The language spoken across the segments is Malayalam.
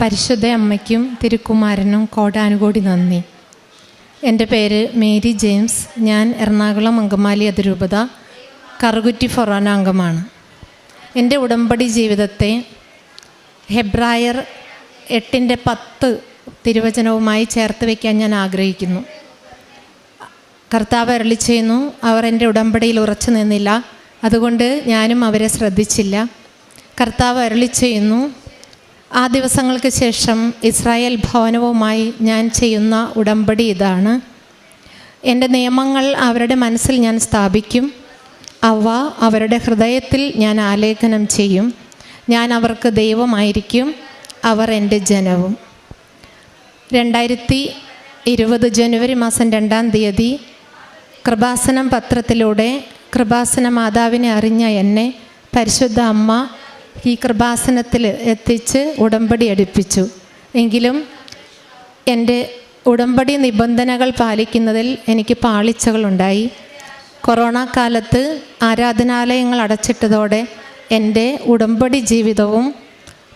പരിശുദ്ധ അമ്മയ്ക്കും തിരുക്കുമാരനും കോടാനുകോടി നന്ദി. എന്റെ പേര് മേരി ജെയിംസ്. ഞാൻ എറണാകുളം അങ്കമാലി അതിരൂപത കറുകുറ്റി ഫൊറാന അംഗമാണ്. എന്റെ ഉടമ്പടി ജീവിതത്തെ ഹെബ്രായർ എട്ടിന്റെ പത്ത് തിരുവചനവുമായി ചേർത്ത് വയ്ക്കാൻ ഞാൻ ആഗ്രഹിക്കുന്നു. കർത്താവ് അരളി ചെയ്യുന്നു അവർ എന്റെ ഉടമ്പടിയിൽ ഉറച്ചു നിന്നില്ല അതുകൊണ്ട് ഞാനും അവരെ ശ്രദ്ധിച്ചില്ല. കർത്താവ് അരളി ചെയ്യുന്നു ആ ദിവസങ്ങൾക്ക് ശേഷം ഇസ്രായേൽ ഭവനവുമായി ഞാൻ ചെയ്യുന്ന ഉടമ്പടി ഇതാണ്. എന്റെ നിയമങ്ങൾ അവരുടെ മനസ്സിൽ ഞാൻ സ്ഥാപിക്കും. അവ അവരുടെ ഹൃദയത്തിൽ ഞാൻ ആലേഖനം ചെയ്യും. ഞാൻ അവർക്ക് ദൈവമായിരിക്കും. അവർ എന്റെ ജനവും. രണ്ടായിരത്തി ഇരുപത് ജനുവരി മാസം രണ്ടാം തീയതി കൃപാസനം പത്രത്തിലൂടെ കൃപാസന മാതാവിനെ അറിഞ്ഞ എന്നെ പരിശുദ്ധ അമ്മ ഈ കൃപാസനത്തിൽ എത്തിച്ച് ഉടമ്പടി അടുപ്പിച്ചു. എങ്കിലും എന്റെ ഉടമ്പടി നിബന്ധനകൾ പാലിക്കുന്നതിൽ എനിക്ക് പാളിച്ചകളുണ്ടായി. കൊറോണ കാലത്ത് ആരാധനാലയങ്ങൾ അടച്ചിട്ടതോടെ എന്റെ ഉടമ്പടി ജീവിതവും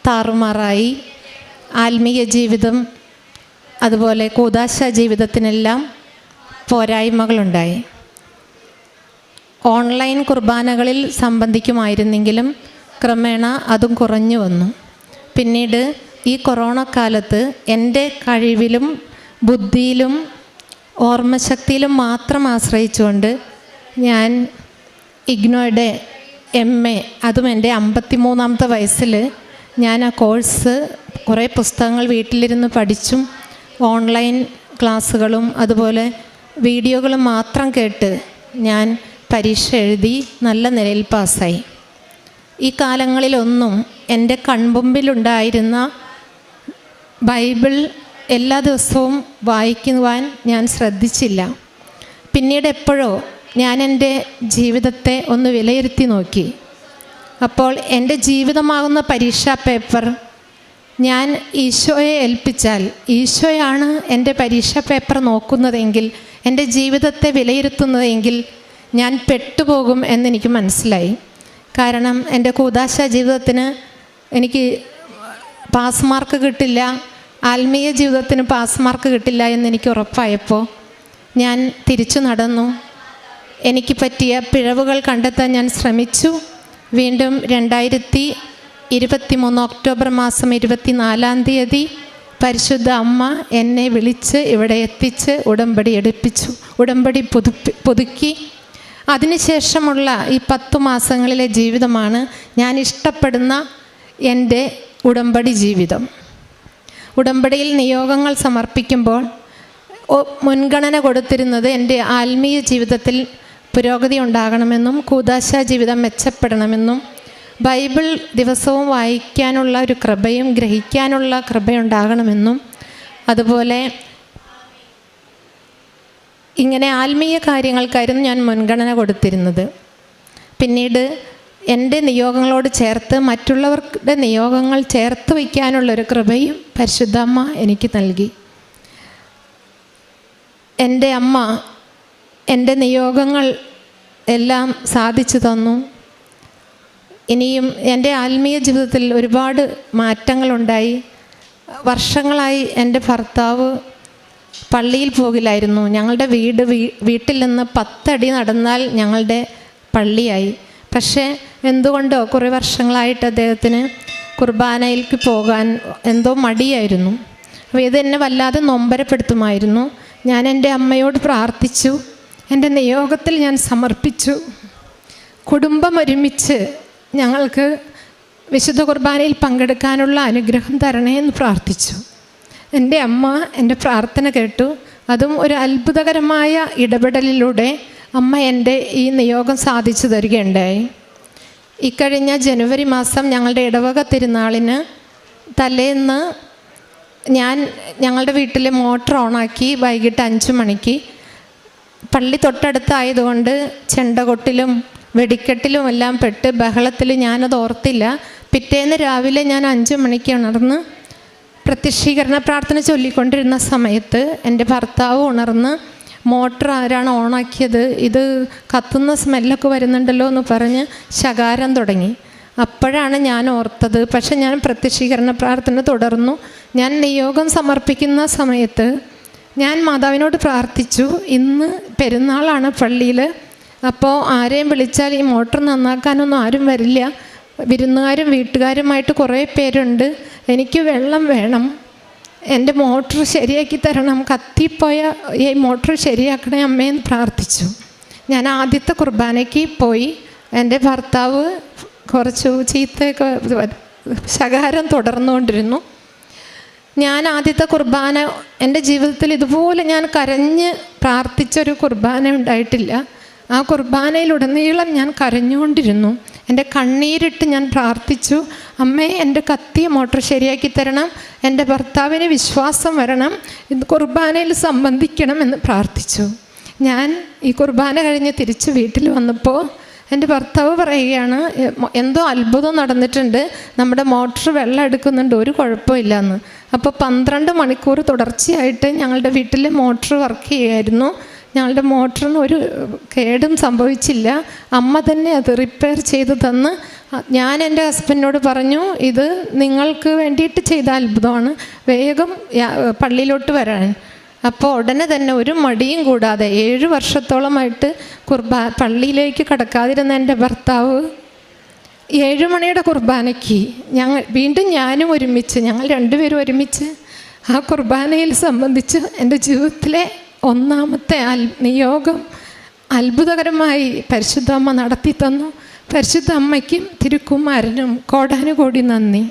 താറുമാറായി. ആത്മീയ ജീവിതം അതുപോലെ കൂതാശ ജീവിതത്തിനെല്ലാം പോരായ്മകളുണ്ടായി. ഓൺലൈൻ കുർബാനകളിൽ സംബന്ധിക്കുമായിരുന്നെങ്കിലും ക്രമേണ അതും കുറഞ്ഞു വന്നു. പിന്നീട് ഈ കൊറോണ കാലത്ത് എന്റെ കഴിവിലും ബുദ്ധിയിലും ഓർമ്മശക്തിയിലും മാത്രം ആശ്രയിച്ചുകൊണ്ട് ഞാൻ ഇഗ്നോയുടെ എം എ അതും എന്റെ അമ്പത്തി മൂന്നാമത്തെ വയസ്സിൽ ഞാൻ ആ കോഴ്സ് കുറേ പുസ്തകങ്ങൾ വീട്ടിലിരുന്ന് പഠിച്ചും ഓൺലൈൻ ക്ലാസ്സുകളും അതുപോലെ വീഡിയോകളും മാത്രം കേട്ട് ഞാൻ പരീക്ഷ എഴുതി നല്ല നിലയിൽ പാസ്സായി. ഈ കാലങ്ങളിലൊന്നും എന്റെ കൺമുമ്പിലുണ്ടായിരുന്ന ബൈബിൾ എല്ലാ ദിവസവും വായിക്കുവാൻ ഞാൻ ശ്രദ്ധിച്ചില്ല. പിന്നീട് എപ്പോഴോ ഞാൻ എന്റെ ജീവിതത്തെ ഒന്ന് വിലയിരുത്തി നോക്കി. അപ്പോൾ എന്റെ ജീവിതമാകുന്ന പരീക്ഷാ പേപ്പർ ഞാൻ ഈശോയെ ഏൽപ്പിച്ചാൽ ഈശോയാണ് എന്റെ പരീക്ഷാ പേപ്പർ നോക്കുന്നതെങ്കിൽ എന്റെ ജീവിതത്തെ വിലയിരുത്തുന്നതെങ്കിൽ ഞാൻ പെട്ടുപോകും എന്നെനിക്ക് മനസ്സിലായി. കാരണം എന്റെ കൂതാശ ജീവിതത്തിന് എനിക്ക് പാസ് മാർക്ക് കിട്ടില്ല. ആത്മീയ ജീവിതത്തിന് പാസ് മാർക്ക് കിട്ടില്ല എന്ന് എനിക്ക് ഉറപ്പായപ്പോൾ ഞാൻ തിരിച്ചു നടന്നു. എനിക്ക് പറ്റിയ പിഴവുകൾ കണ്ടെത്താൻ ഞാൻ ശ്രമിച്ചു. വീണ്ടും രണ്ടായിരത്തി ഇരുപത്തി മൂന്ന് ഒക്ടോബർ മാസം ഇരുപത്തിനാലാം തീയതി പരിശുദ്ധ അമ്മ എന്നെ വിളിച്ച് ഇവിടെ എത്തിച്ച് ഉടമ്പടി എടുപ്പിച്ചു. ഉടമ്പടി പുതുപ്പി പുതുക്കി. അതിനുശേഷമുള്ള ഈ പത്തു മാസങ്ങളിലെ ജീവിതമാണ് ഞാൻ ഇഷ്ടപ്പെടുന്ന എന്റെ ഉടമ്പടി ജീവിതം. ഉടമ്പടിയിൽ നിയോഗങ്ങൾ സമർപ്പിക്കുമ്പോൾ മുൻഗണന കൊടുത്തിരുന്നത് എന്റെ ആത്മീയ ജീവിതത്തിൽ പുരോഗതി ഉണ്ടാകണമെന്നും കൂതാശ ജീവിതം മെച്ചപ്പെടണമെന്നും ബൈബിൾ ദിവസവും വായിക്കാനുള്ള ഒരു കൃപയും ഗ്രഹിക്കാനുള്ള കൃപയുണ്ടാകണമെന്നും അതുപോലെ ഇങ്ങനെ ആത്മീയ കാര്യങ്ങൾക്കായിരുന്നു ഞാൻ മുൻഗണന കൊടുത്തിരുന്നത്. പിന്നീട് എന്റെ നിയോഗങ്ങളോട് ചേർത്ത് മറ്റുള്ളവരുടെ നിയോഗങ്ങൾ ചേർത്ത് വയ്ക്കാനുള്ളൊരു കൃപയും പരിശുദ്ധമ്മ എനിക്ക് നൽകി. എന്റെ അമ്മ എന്റെ നിയോഗങ്ങൾ എല്ലാം സാധിച്ചു തന്നു. ഇനിയും എന്റെ ആത്മീയ ജീവിതത്തിൽ ഒരുപാട് മാറ്റങ്ങളുണ്ടായി. വർഷങ്ങളായി എന്റെ ഭർത്താവ് പള്ളിയിൽ പോകില്ലായിരുന്നു. ഞങ്ങളുടെ വീട് വീട്ടിൽ നിന്ന് പത്തടി നടന്നാൽ ഞങ്ങളുടെ പള്ളിയായി. പക്ഷേ എന്തുകൊണ്ടോ കുറേ വർഷങ്ങളായിട്ട് അദ്ദേഹത്തിന് കുർബാനയിലേക്ക് പോകാൻ എന്തോ മടിയായിരുന്നു. അപ്പോൾ ഇത് എന്നെ വല്ലാതെ നൊമ്പരപ്പെടുത്തുമായിരുന്നു. ഞാൻ എന്റെ അമ്മയോട് പ്രാർത്ഥിച്ചു. എന്റെ നിയോഗത്തിൽ ഞാൻ സമർപ്പിച്ചു. കുടുംബം ഒരുമിച്ച് ഞങ്ങൾക്ക് വിശുദ്ധ കുർബാനയിൽ പങ്കെടുക്കാനുള്ള അനുഗ്രഹം തരണേ എന്ന് പ്രാർത്ഥിച്ചു. എന്റെ അമ്മ എന്റെ പ്രാർത്ഥന കേട്ടു. അതും ഒരു അത്ഭുതകരമായ ഇടപെടലിലൂടെ അമ്മ എന്റെ ഈ നിയോഗം സാധിച്ചു തരികയുണ്ടായി. ഇക്കഴിഞ്ഞ ജനുവരി മാസം ഞങ്ങളുടെ ഇടവക തിരുനാളിന് തലേന്ന് ഞാൻ ഞങ്ങളുടെ വീട്ടിലെ മോട്ടർ ഓണാക്കി വൈകിട്ട് അഞ്ച് മണിക്ക്. പള്ളി തൊട്ടടുത്തായതുകൊണ്ട് ചെണ്ടകൊട്ടിലും വെടിക്കെട്ടിലും എല്ലാം പെട്ട് ബഹളത്തിൽ ഞാനത് ഓർത്തില്ല. പിറ്റേന്ന് രാവിലെ ഞാൻ അഞ്ച് മണിക്ക് ഉണർന്ന് പ്രത്യക്ഷീകരണ പ്രാർത്ഥന ചൊല്ലിക്കൊണ്ടിരുന്ന സമയത്ത് എന്റെ ഭർത്താവ് ഉണർന്ന് മോട്ടർ ആരാണ് ഓണാക്കിയത്? ഇത് കത്തുന്ന സ്മെല്ലൊക്കെ വരുന്നുണ്ടല്ലോ എന്ന് പറഞ്ഞ് ശകാരം തുടങ്ങി. അപ്പോഴാണ് ഞാൻ ഓർത്തത്. പക്ഷെ ഞാൻ പ്രത്യക്ഷീകരണ പ്രാർത്ഥന തുടർന്നു. ഞാൻ നിയോഗം സമർപ്പിക്കുന്ന സമയത്ത് ഞാൻ മാതാവിനോട് പ്രാർത്ഥിച്ചു. ഇന്ന് പെരുന്നാളാണ് പള്ളിയിൽ. അപ്പോൾ ആരെയും വിളിച്ചാൽ ഈ മോട്ടർ നന്നാക്കാനൊന്നും ആരും വരില്ല. വിരുന്നുകാരും വീട്ടുകാരുമായിട്ട് കുറേ പേരുണ്ട്. എനിക്ക് വെള്ളം വേണം. എന്റെ മോട്ടർ ശരിയാക്കി തരണം. കത്തിപ്പോയ ഈ മോട്ടർ ശരിയാക്കണേ അമ്മയെന്ന് പ്രാർത്ഥിച്ചു. ഞാൻ ആദ്യത്തെ കുർബാനയ്ക്ക് പോയി. എന്റെ ഭർത്താവ് കുറച്ച് ചീത്തയൊക്കെ ശകാരം തുടർന്നുകൊണ്ടിരുന്നു. ഞാൻ ആദ്യത്തെ കുർബാന എന്റെ ജീവിതത്തിൽ ഇതുപോലെ ഞാൻ കരഞ്ഞ് പ്രാർത്ഥിച്ചൊരു കുർബാന ഉണ്ടായിട്ടില്ല. ആ കുർബാനയിലുടനീളം ഞാൻ കരഞ്ഞുകൊണ്ടിരുന്നു. എന്റെ കണ്ണീരിട്ട് ഞാൻ പ്രാർത്ഥിച്ചു. അമ്മേ എന്റെ കത്തിയ മോട്ടർ ശരിയാക്കി തരണം. എന്റെ ഭർത്താവിന് വിശ്വാസം വരണം. ഇത് കുർബാനയിൽ സംബന്ധിക്കണം എന്ന് പ്രാർത്ഥിച്ചു. ഞാൻ ഈ കുർബാന കഴിഞ്ഞ് തിരിച്ച് വീട്ടിൽ വന്നപ്പോൾ എന്റെ ഭർത്താവ് പറയുകയാണ് എന്തോ അത്ഭുതം നടന്നിട്ടുണ്ട്. നമ്മുടെ മോട്ടർ വെള്ളം എടുക്കുന്നുണ്ട്. ഒരു കുഴപ്പമില്ല എന്ന് അപ്പോൾ പന്ത്രണ്ട് മണിക്കൂർ തുടർച്ചയായിട്ട് ഞങ്ങളുടെ വീട്ടിൽ മോട്ടർ വർക്ക് ചെയ്യുമായിരുന്നു ഞങ്ങളുടെ മോട്ടറിന് ഒരു കേടും സംഭവിച്ചില്ല. അമ്മ തന്നെ അത് റിപ്പയർ ചെയ്ത് തന്ന്. ഞാൻ എന്റെ ഹസ്ബൻഡിനോട് പറഞ്ഞു ഇത് നിങ്ങൾക്ക് വേണ്ടിയിട്ട് ചെയ്ത അത്ഭുതമാണ്. വേഗം പള്ളിയിലോട്ട് വരാൻ. അപ്പോൾ ഉടനെ തന്നെ ഒരു മടിയും കൂടാതെ ഏഴ് വർഷത്തോളമായിട്ട് കുർബാ പള്ളിയിലേക്ക് കടക്കാതിരുന്ന എന്റെ ഭർത്താവ് ഏഴ് മണിയുടെ കുർബാനയ്ക്ക് ഞങ്ങൾ വീണ്ടും ഞാനും ഒരുമിച്ച് ഞങ്ങൾ രണ്ടുപേരും ഒരുമിച്ച് ആ കുർബാനയിൽ സംബന്ധിച്ച് എന്റെ ജീവിതത്തിലെ ഒന്നാമത്തെ അൽ നിയോഗം അത്ഭുതകരമായി പരിശുദ്ധ അമ്മ നടത്തി തന്നു. പരിശുദ്ധ അമ്മയ്ക്കും തിരുക്കുമാരനും കോടാനുകോടി നന്ദി.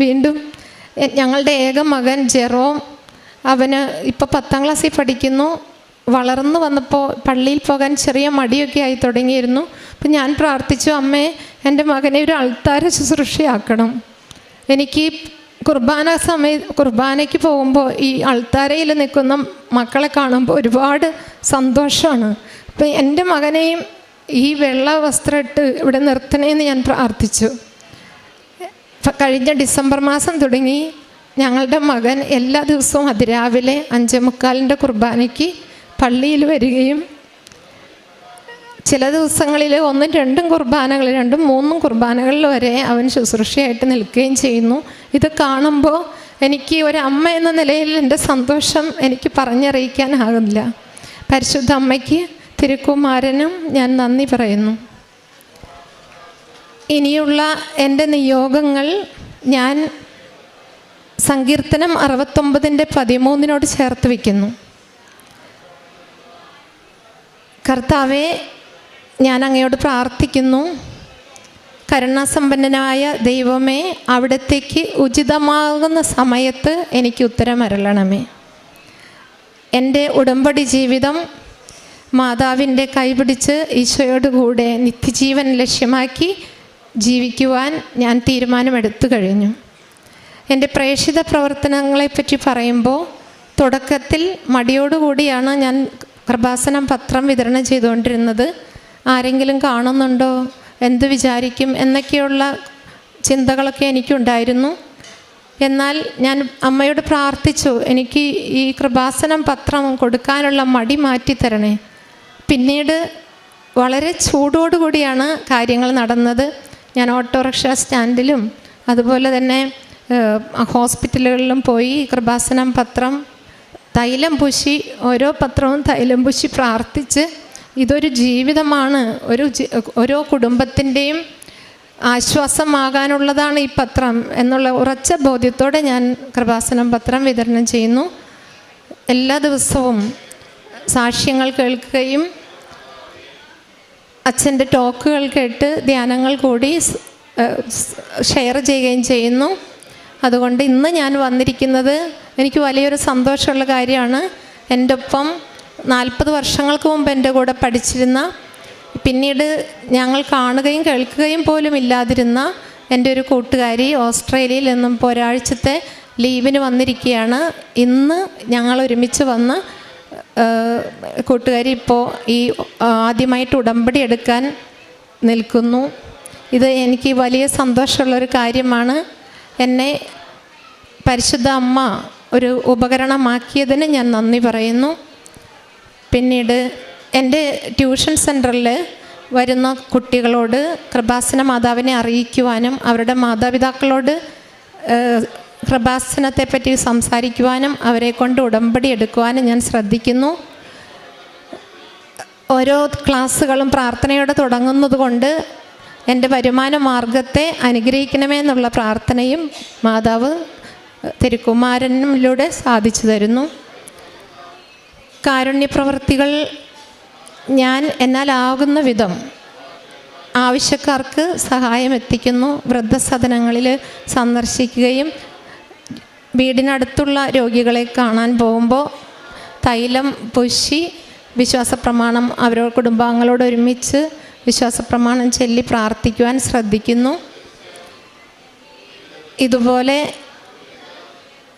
വീണ്ടും ഞങ്ങളുടെ ഏക മകൻ ജെറോം അവന് ഇപ്പോൾ പത്താം ക്ലാസ്സിൽ പഠിക്കുന്നു. വളർന്നു വന്നപ്പോൾ പള്ളിയിൽ പോകാൻ ചെറിയ മടിയൊക്കെ ആയി തുടങ്ങിയിരുന്നു. അപ്പം ഞാൻ പ്രാർത്ഥിച്ചു അമ്മേ എന്റെ മകനെ ഒരു അൾത്താര ശുശ്രൂഷയാക്കണം. എനിക്ക് കുർബാന സമയ കുർബാനയ്ക്ക് പോകുമ്പോൾ ഈ അൾത്താരയിൽ നിൽക്കുന്ന മക്കളെ കാണുമ്പോൾ ഒരുപാട് സന്തോഷമാണ് അപ്പം എന്റെ മകനെയും ഈ വെള്ള വസ്ത്രം ഇട്ട് ഇവിടെ നിർത്തണേന്ന് ഞാൻ പ്രാർത്ഥിച്ചു. കഴിഞ്ഞ ഡിസംബർ മാസം തുടങ്ങി ഞങ്ങളുടെ മകൻ എല്ലാ ദിവസവും അതിരാവിലെ അഞ്ചേ മുക്കാലിന്റെ കുർബാനയ്ക്ക് പള്ളിയിൽ വരികയും ചില ദിവസങ്ങളിൽ ഒന്നും രണ്ടും കുർബാനകൾ രണ്ടും മൂന്നും കുർബാനകളിൽ വരെ അവൻ ശുശ്രൂഷയായിട്ട് നിൽക്കുകയും ചെയ്യുന്നു. ഇത് കാണുമ്പോൾ എനിക്ക് ഒരു അമ്മ എന്ന നിലയിൽ എന്റെ സന്തോഷം എനിക്ക് പറഞ്ഞറിയിക്കാനാകില്ല പരിശുദ്ധ അമ്മയ്ക്ക് തിരുക്കുമാരനും ഞാൻ നന്ദി പറയുന്നു. ഇനിയുള്ള എന്റെ നിയോഗങ്ങൾ ഞാൻ സങ്കീർത്തനം അറുപത്തൊമ്പതിന്റെ പതിമൂന്നിനോട് ചേർത്ത് വയ്ക്കുന്നു. കർത്താവെ ഞാൻ അങ്ങയോട് പ്രാർത്ഥിക്കുന്നു. കരുണാസമ്പന്നനായ ദൈവമേ അവിടത്തേക്ക് ഉചിതമാകുന്ന സമയത്ത് എനിക്ക് ഉത്തരമരളണമേ. എന്റെ ഉടമ്പടി ജീവിതം മാതാവിന്റെ കൈപിടിച്ച് ഈശോയോട് കൂടെ നിത്യജീവൻ ലക്ഷ്യമാക്കി ജീവിക്കുവാൻ ഞാൻ തീരുമാനമെടുത്തു കഴിഞ്ഞു. എന്റെ പ്രേക്ഷിത പ്രവർത്തനങ്ങളെപ്പറ്റി പറയുമ്പോൾ തുടക്കത്തിൽ മടിയോടുകൂടിയാണ് ഞാൻ കൃപാസനം പത്രം വിതരണം ചെയ്തുകൊണ്ടിരുന്നത്. ആരെങ്കിലും കാണുന്നുണ്ടോ? എന്ത് വിചാരിക്കും? എന്നൊക്കെയുള്ള ചിന്തകളൊക്കെ എനിക്കുണ്ടായിരുന്നു. എന്നാൽ ഞാൻ അമ്മയോട് പ്രാർത്ഥിച്ചു എനിക്ക് ഈ കൃപാസനം പത്രം കൊടുക്കാനുള്ള മടി മാറ്റി തരണേ. പിന്നീട് വളരെ ചൂടോടുകൂടിയാണ് കാര്യങ്ങൾ നടന്നത്. ഞാൻ ഓട്ടോറിക്ഷ സ്റ്റാൻഡിലും അതുപോലെ തന്നെ ഹോസ്പിറ്റലുകളിലും പോയി കൃപാസനം പത്രം തൈലം പൂശി ഓരോ പത്രവും തൈലം പൂശി പ്രാർത്ഥിച്ച് ഇതൊരു ജീവിതമാണ്. ഒരു ഓരോ കുടുംബത്തിന്റെയും ആശ്വാസമാകാനുള്ളതാണ് ഈ പത്രം എന്നുള്ള ഉറച്ച ബോധ്യത്തോടെ ഞാൻ കൃപാസനം പത്രം വിതരണം ചെയ്യുന്നു. എല്ലാ ദിവസവും സാക്ഷ്യങ്ങൾ കേൾക്കുകയും അച്ഛന്റെ ടോക്കുകൾ കേട്ട് ധ്യാനങ്ങൾ കൂടി ഷെയർ ചെയ്യുകയും ചെയ്യുന്നു. അതുകൊണ്ട് ഇന്ന് ഞാൻ വന്നിരിക്കുന്നത് എനിക്ക് വലിയൊരു സന്തോഷമുള്ള കാര്യമാണ്. എന്റെ ഒപ്പം നാൽപ്പത് വർഷങ്ങൾക്ക് മുമ്പ് എന്റെ കൂടെ പഠിച്ചിരുന്ന പിന്നീട് ഞങ്ങൾ കാണുകയും കേൾക്കുകയും പോലും ഇല്ലാതിരുന്ന എന്റെ ഒരു കൂട്ടുകാരി ഓസ്ട്രേലിയയിൽ നിന്നും ഒരാഴ്ചത്തെ ലീവിന് വന്നിരിക്കുകയാണ്. ഇന്ന് ഞങ്ങൾ ഒരുമിച്ച് വന്ന് കൂട്ടുകാരി ഇപ്പോൾ ഈ ആദ്യമായിട്ട് ഉടമ്പടി എടുക്കാൻ നിൽക്കുന്നു. ഇത് എനിക്ക് വലിയ സന്തോഷമുള്ളൊരു കാര്യമാണ്. എന്നെ പരിശുദ്ധ അമ്മ ഒരു ഉപകരണമാക്കിയതിന് ഞാൻ നന്ദി പറയുന്നു. പിന്നീട് എന്റെ ട്യൂഷൻ സെന്ററിൽ വരുന്ന കുട്ടികളോട് കൃപാസന മാതാവിനെ അറിയിക്കുവാനും അവരുടെ മാതാപിതാക്കളോട് കൃപാസനത്തെപ്പറ്റി സംസാരിക്കുവാനും അവരെ കൊണ്ട് ഉടമ്പടി എടുക്കുവാനും ഞാൻ ശ്രദ്ധിക്കുന്നു. ഓരോ ക്ലാസ്സുകളും പ്രാർത്ഥനയോടെ തുടങ്ങുന്നത് കൊണ്ട് എന്റെ വരുമാന മാർഗത്തെ അനുഗ്രഹിക്കണമേ എന്നുള്ള പ്രാർത്ഥനയും മാതാവ് തിരുക്കുമാരനിലൂടെ സാധിച്ചു തരുന്നു. കാരുണ്യപ്രവർത്തികൾ ഞാൻ എന്നാൽ ആകുന്ന വിധം ആവശ്യക്കാർക്ക് സഹായം എത്തിക്കുന്നു വൃദ്ധസദനങ്ങളിൽ സന്ദർശിക്കുകയും വീടിനടുത്തുള്ള രോഗികളെ കാണാൻ പോകുമ്പോൾ തൈലം പൂശി വിശ്വാസപ്രമാണം അവരോ കുടുംബാംഗങ്ങളോട് ഒരുമിച്ച് വിശ്വാസ പ്രമാണം ചൊല്ലി പ്രാർത്ഥിക്കുവാൻ ശ്രദ്ധിക്കുന്നു. ഇതുപോലെ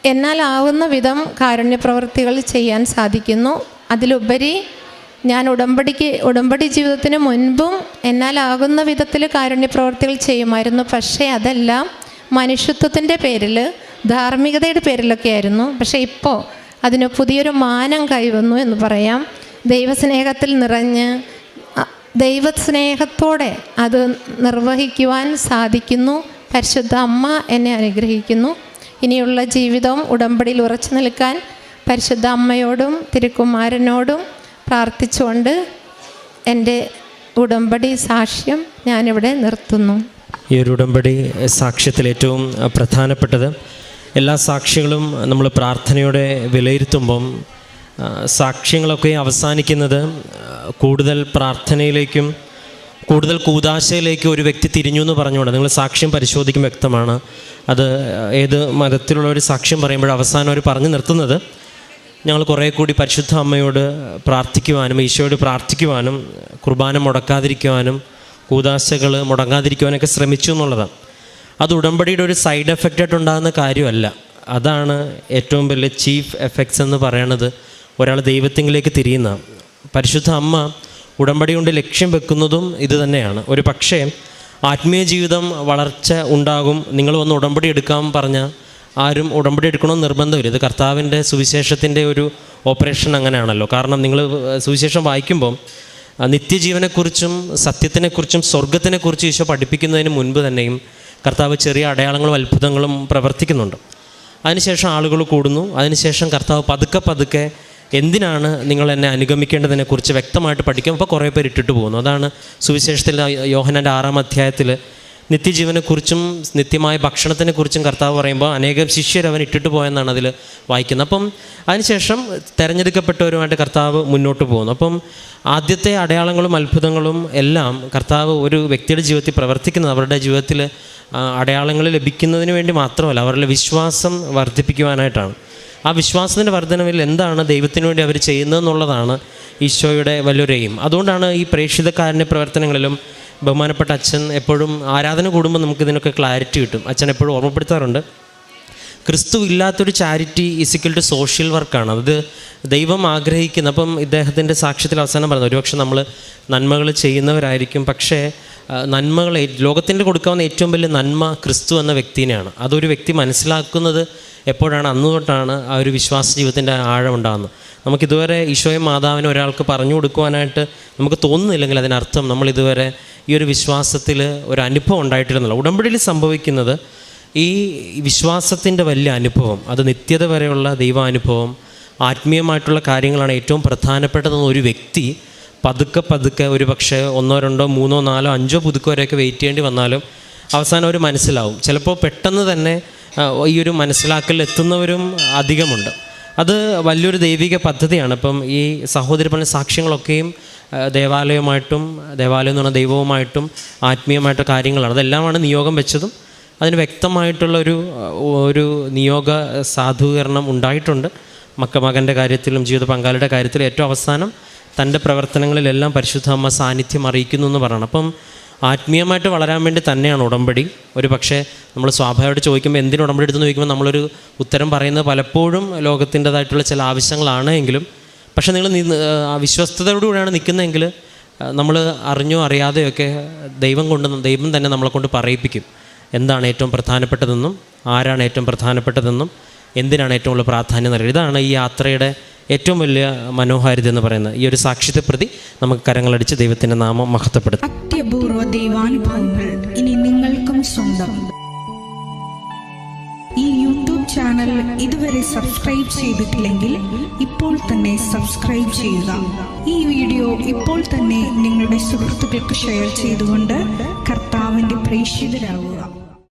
എന്നാലാവുന്ന വിധം കാരുണ്യപ്രവൃത്തികൾ ചെയ്യാൻ സാധിക്കുന്നു. അതിലുപരി ഞാൻ ഉടമ്പടിക്ക് ഉടമ്പടി ജീവിതത്തിന് മുൻപും എന്നാലാകുന്ന വിധത്തിൽ കാരുണ്യപ്രവൃത്തികൾ ചെയ്യുമായിരുന്നു. പക്ഷേ അതെല്ലാം മനുഷ്യത്വത്തിന്റെ പേരിൽ ധാർമ്മികതയുടെ പേരിലൊക്കെ ആയിരുന്നു പക്ഷേ ഇപ്പോൾ അതിന് പുതിയൊരു മാനം കൈവന്നു എന്ന് പറയാം. ദൈവസ്നേഹത്തിൽ നിറഞ്ഞ് ദൈവസ്നേഹത്തോടെ അത് നിർവഹിക്കുവാൻ സാധിക്കുന്നു. പരിശുദ്ധ അമ്മ എന്നെ അനുഗ്രഹിക്കുന്നു. ഇനിയുള്ള ജീവിതം ഉടമ്പടിയിൽ ഉറച്ചു നിൽക്കാൻ പരിശുദ്ധ അമ്മയോടും തിരുക്കുമാരനോടും പ്രാർത്ഥിച്ചുകൊണ്ട് എന്റെ ഉടമ്പടി സാക്ഷ്യം ഞാനിവിടെ നിർത്തുന്നു. ഈ ഒരു ഉടമ്പടി സാക്ഷ്യത്തിൽ ഏറ്റവും പ്രധാനപ്പെട്ടത് എല്ലാ സാക്ഷികളും നമ്മൾ പ്രാർത്ഥനയോടെ വിലയിരുത്തുമ്പം സാക്ഷ്യങ്ങളൊക്കെ അവസാനിക്കുന്നത് കൂടുതൽ പ്രാർത്ഥനയിലേക്കും കൂടുതൽ കൂതാശയിലേക്ക് ഒരു വ്യക്തി തിരിഞ്ഞു എന്ന് പറഞ്ഞുകൊണ്ട് നിങ്ങൾ സാക്ഷ്യം പരിശോധിക്കും വ്യക്തമാണ്. അത് ഏത് മതത്തിലുള്ള ഒരു സാക്ഷ്യം പറയുമ്പോൾ അവസാനം അവർ പറഞ്ഞു നിർത്തുന്നത്. ഞങ്ങൾ കുറേ കൂടി പരിശുദ്ധ അമ്മയോട് പ്രാർത്ഥിക്കുവാനും ഈശോയോട് പ്രാർത്ഥിക്കുവാനും കുർബാന മുടക്കാതിരിക്കുവാനും കൂതാശകൾ മുടങ്ങാതിരിക്കുവാനൊക്കെ ശ്രമിച്ചു എന്നുള്ളതാണ്. അത് ഉടമ്പടിയുടെ ഒരു സൈഡ് എഫക്റ്റ് ആയിട്ട് ഉണ്ടാകുന്ന കാര്യമല്ല. അതാണ് ഏറ്റവും വലിയ ചീഫ് എഫക്ട്സ് എന്ന് പറയണത്. ഒരാൾ ദൈവത്തിങ്കിലേക്ക് തിരിയുന്ന പരിശുദ്ധ അമ്മ ഉടമ്പടി കൊണ്ട് ലക്ഷ്യം വെക്കുന്നതും ഇത് തന്നെയാണ്. ഒരു പക്ഷേ ആത്മീയ ജീവിതം വളർച്ച ഉണ്ടാകും. നിങ്ങൾ വന്ന് ഉടമ്പടി എടുക്കാൻ പറഞ്ഞാൽ ആരും ഉടമ്പടി എടുക്കണമെന്ന് നിർബന്ധമില്ല. ഇത് കർത്താവിന്റെ സുവിശേഷത്തിന്റെ ഒരു ഓപ്പറേഷൻ അങ്ങനെയാണല്ലോ. കാരണം നിങ്ങൾ സുവിശേഷം വായിക്കുമ്പോൾ നിത്യജീവനെക്കുറിച്ചും സത്യത്തിനെക്കുറിച്ചും സ്വർഗത്തിനെക്കുറിച്ചും ഈശോ പഠിപ്പിക്കുന്നതിന് മുൻപ് തന്നെയും കർത്താവ് ചെറിയ അടയാളങ്ങളും അത്ഭുതങ്ങളും പ്രവർത്തിക്കുന്നുണ്ട്. അതിനുശേഷം ആളുകൾ കൂടുന്നു. അതിനുശേഷം കർത്താവ് പതുക്കെ പതുക്കെ എന്തിനാണ് നിങ്ങൾ എന്നെ അനുഗമിക്കേണ്ടതിനെക്കുറിച്ച് വ്യക്തമായിട്ട് പഠിക്കും അപ്പോൾ കുറേ പേര് ഇട്ടിട്ട് പോകുന്നു. അതാണ് സുവിശേഷത്തിൽ യോഹനന്റെ ആറാം അധ്യായത്തിൽ നിത്യജീവനെക്കുറിച്ചും നിത്യമായ ഭക്ഷണത്തിനെക്കുറിച്ചും കർത്താവ് പറയുമ്പോൾ അനേകം ശിഷ്യർ അവൻ ഇട്ടിട്ട് പോയെന്നാണ് അതിൽ വായിക്കുന്നത്. അപ്പം അതിനുശേഷം തിരഞ്ഞെടുക്കപ്പെട്ടവരുമായിട്ട് കർത്താവ് മുന്നോട്ട് പോകുന്നു. അപ്പം ആദ്യത്തെ അടയാളങ്ങളും അത്ഭുതങ്ങളും എല്ലാം കർത്താവ് ഒരു വ്യക്തിയുടെ ജീവിതത്തിൽ പ്രവർത്തിക്കുന്നത് അവരുടെ ജീവിതത്തിൽ അടയാളങ്ങൾ ലഭിക്കുന്നതിന് വേണ്ടി മാത്രമല്ല അവരുടെ വിശ്വാസം വർദ്ധിപ്പിക്കുവാനായിട്ടാണ്. ആ വിശ്വാസത്തിന്റെ വർധനവിൽ എന്താണ് ദൈവത്തിന് വേണ്ടി അവർ ചെയ്യുന്നതെന്നുള്ളതാണ് ഈശോയുടെ വലിയൊരു എയിം അതുകൊണ്ടാണ് ഈ പ്രേക്ഷിതക്കാരന്റെ പ്രവർത്തനങ്ങളിലും ബഹുമാനപ്പെട്ട അച്ഛൻ എപ്പോഴും ആരാധന കൂടുമ്പോൾ നമുക്ക് ഇതിനൊക്കെ ക്ലാരിറ്റി കിട്ടും. അച്ഛൻ എപ്പോഴും ഓർമ്മപ്പെടുത്താറുണ്ട്. ക്രിസ്തു ഇല്ലാത്തൊരു ചാരിറ്റി ഇസിക്കൽ ടു സോഷ്യൽ വർക്കാണ് അത് ദൈവം ആഗ്രഹിക്കുന്ന അപ്പം ഇദ്ദേഹത്തിന്റെ സാക്ഷ്യത്തിൽ അവസാനം പറഞ്ഞു ഒരുപക്ഷെ നമ്മൾ നന്മകൾ ചെയ്യുന്നവരായിരിക്കും. പക്ഷേ നന്മകൾ ലോകത്തിന്റെ കൊടുക്കാവുന്ന ഏറ്റവും വലിയ നന്മ ക്രിസ്തു എന്ന വ്യക്തിനെയാണ്. അതൊരു വ്യക്തി മനസ്സിലാക്കുന്നത് എപ്പോഴാണ് അന്ന് തൊട്ടാണ് ആ ഒരു വിശ്വാസ ജീവിതത്തിന്റെ ആഴം ഉണ്ടാകുന്നത്? നമുക്കിതുവരെ ഈശോയും മാതാവിനെ ഒരാൾക്ക് പറഞ്ഞു കൊടുക്കുവാനായിട്ട് നമുക്ക് തോന്നുന്നില്ലെങ്കിൽ അതിനർത്ഥം നമ്മളിതുവരെ ഈ ഒരു വിശ്വാസത്തിൽ ഒരു അനുഭവം ഉണ്ടായിട്ടില്ലെന്നുള്ള ഉടമ്പടിയിൽ സംഭവിക്കുന്നത് ഈ വിശ്വാസത്തിന്റെ വലിയ അനുഭവം അത് നിത്യത വരെയുള്ള ദൈവാനുഭവം ആത്മീയമായിട്ടുള്ള കാര്യങ്ങളാണ് ഏറ്റവും പ്രധാനപ്പെട്ടതെന്ന് ഒരു വ്യക്തി പതുക്കെ പതുക്കെ ഒരു പക്ഷേ ഒന്നോ രണ്ടോ മൂന്നോ നാലോ അഞ്ചോ പുതുക്കോ വരെയൊക്കെ വെയിറ്റ് ചെയ്യേണ്ടി വന്നാലും അവസാനം അവർ മനസ്സിലാവും. ചിലപ്പോൾ പെട്ടെന്ന് തന്നെ ഈ ഒരു മനസ്സിലാക്കൽ എത്തുന്നവരും അധികമുണ്ട്. അത് വലിയൊരു ദൈവിക പദ്ധതിയാണ്. ഇപ്പം ഈ സഹോദരി പറഞ്ഞ സാക്ഷ്യങ്ങളൊക്കെയും ദേവാലയമായിട്ടും ദേവാലയം എന്ന് പറഞ്ഞാൽ ദൈവവുമായിട്ടും ആത്മീയമായിട്ട് കാര്യങ്ങളാണ്. അതെല്ലാമാണ് നിയോഗം വെച്ചതും അതിന് വ്യക്തമായിട്ടുള്ള ഒരു നിയോഗ സാധൂകരണം ഉണ്ടായിട്ടുണ്ട്. മക്ക മകന്റെ കാര്യത്തിലും ജീവിത പങ്കാളിയുടെ കാര്യത്തിലും ഏറ്റവും അവസാനം തന്റെ പ്രവർത്തനങ്ങളിലെല്ലാം പരിശുദ്ധ അമ്മ സാന്നിധ്യം അറിയിക്കുന്നു എന്ന് പറയണം. അപ്പം ആത്മീയമായിട്ട് വളരാൻ വേണ്ടി തന്നെയാണ് ഉടമ്പടി. ഒരു പക്ഷേ നമ്മൾ സ്വാഭാവികമായിട്ട് ചോദിക്കുമ്പോൾ എന്തിനു ഉടമ്പടി എടുത്തെന്ന് ചോദിക്കുമ്പോൾ നമ്മളൊരു ഉത്തരം പറയുന്നത് പലപ്പോഴും ലോകത്തിന്റെതായിട്ടുള്ള ചില ആവശ്യങ്ങളാണ് എങ്കിലും പക്ഷേ നിങ്ങൾ വിശ്വസ്തയോടുകൂടിയാണ് നിൽക്കുന്നതെങ്കിൽ നമ്മൾ അറിഞ്ഞോ അറിയാതെയൊക്കെ ദൈവം കൊണ്ട് ദൈവം തന്നെ നമ്മളെ കൊണ്ട് പറയിപ്പിക്കും. എന്താണ് ഏറ്റവും പ്രധാനപ്പെട്ടതെന്നും ആരാണ് ഏറ്റവും പ്രധാനപ്പെട്ടതെന്നും എന്തിനാണ് ഏറ്റവും കൂടുതൽ പ്രാധാന്യം നൽകുന്നത്? ഇതാണ് ഈ യാത്രയുടെ ഏറ്റവും വലിയ മനോഹാരിത എന്ന് പറയുന്നത് ഈ ഒരു സാക്ഷ്യത്തെ പ്രതി നമുക്ക് കരങ്ങളടിച്ച് ദൈവത്തിന്റെ നാമം മഹത്വപ്പെടുത്തും. അത്യപൂർവ ഇനി നിങ്ങൾക്കും സ്വന്തം. ഈ യൂട്യൂബ് ചാനൽ ഇതുവരെ സബ്സ്ക്രൈബ് ചെയ്തിട്ടില്ലെങ്കിൽ ഇപ്പോൾ തന്നെ സബ്സ്ക്രൈബ് ചെയ്യുക. ഈ വീഡിയോ ഇപ്പോൾ തന്നെ നിങ്ങളുടെ സുഹൃത്തുക്കൾക്ക് ഷെയർ ചെയ്തുകൊണ്ട് കർത്താവിന്റെ പ്രേക്ഷിതരാകുക